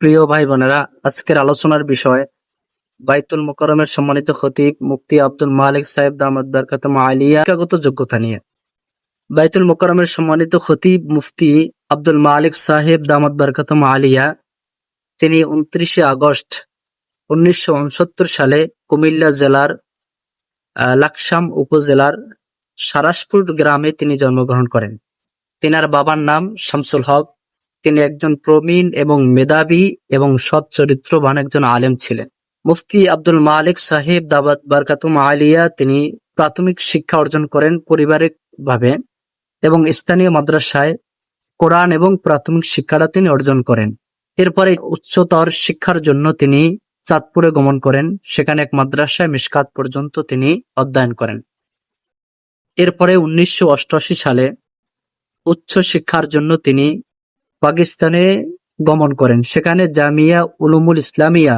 প্রিয় ভাই বোনেরা আজকের আলোচনার বিষয় বাইতুল মোকাররমের সম্মানিত খতিব মুফতি আব্দুল মালিক সাহেব দামাদ বারকাতুম আলিয়া শিক্ষাগত যোগ্যতা নিয়ে। বাইতুল মোকাররমের সম্মানিত খতিব মুফতি আব্দুল মালিক সাহেব দামাদ বারকাতুম আলিয়া তিনি উনত্রিশে আগস্ট উনিশশো উনসত্তর সালে কুমিল্লা জেলার লাকসাম উপজেলার সারাসপুর গ্রামে তিনি জন্মগ্রহণ করেন। তেনার বাবার নাম শামসুল হক তিনি একজন প্রবীণ এবং মেধাবী এবং সৎ চরিত্রবান একজন আলেম ছিলেন। মুফতি আব্দুল মালিক সাহেব দাবাত বারকাতুম আলিয়া তিনি প্রাথমিক শিক্ষা অর্জন করেন পারিবারিক ভাবে এবং স্থানীয় মাদ্রাসায় কোরআন এবং প্রাথমিক শিক্ষাটা তিনি অর্জন করেন। এরপরে উচ্চতর শিক্ষার জন্য তিনি চাঁদপুরে গমন করেন। সেখানে এক মাদ্রাসায় মিশকাত পর্যন্ত তিনি অধ্যয়ন করেন। এরপরে উনিশশো অষ্টআশি সালে উচ্চ শিক্ষার জন্য তিনি পাকিস্তানে গমন করেন। সেখানে জামিয়া উলুমুল ইসলামিয়া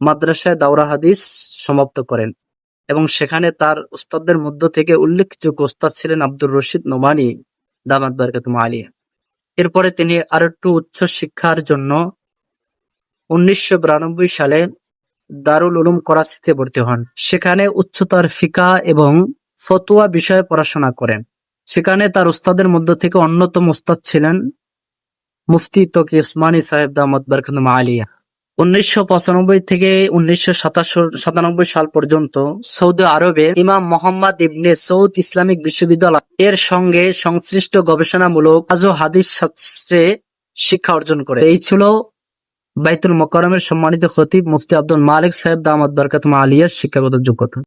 মাদ্রাসায় দাওরা হাদিস সমাপ্ত করেন এবং সেখানে তার উস্তাদদের মধ্য থেকে উল্লেখযোগ্য উস্তাদ ছিলেন আব্দুর রশিদ নোমানি দামাত বারকাতুম আলিয়া। এরপরে তিনি আর একটু উচ্চ শিক্ষার জন্য উনিশশো বিরানব্বই সালে দারুল উলুম করাচিতে ভর্তি হন। সেখানে উচ্চতর ফিকা এবং ফতুয়া বিষয়ে পড়াশোনা করেন। সেখানে তার উস্তাদের মধ্য থেকে অন্যতম উস্তাদ ছিলেন মুফতি তকি উসমানী সাহেব দামদ বরকাতুম আলিয়া উনিশশো পঁচানব্বই থেকে উনিশশো সাতানব্বই সাল পর্যন্ত সৌদি আরবে ইমাম মোহাম্মদ ইবনে সৌদ ইসলামিক বিশ্ববিদ্যালয় এর সঙ্গে সংশ্লিষ্ট গবেষণামূলক আজও হাদিস শাস্ত্রে শিক্ষা অর্জন করে। এই ছিল বাইতুল মোকাররমের সম্মানিত খতিব মুফতি আব্দুল মালিক সাহেব দামদ বরকাতুম আলিয়ার শিক্ষাগত যোগ্যতা।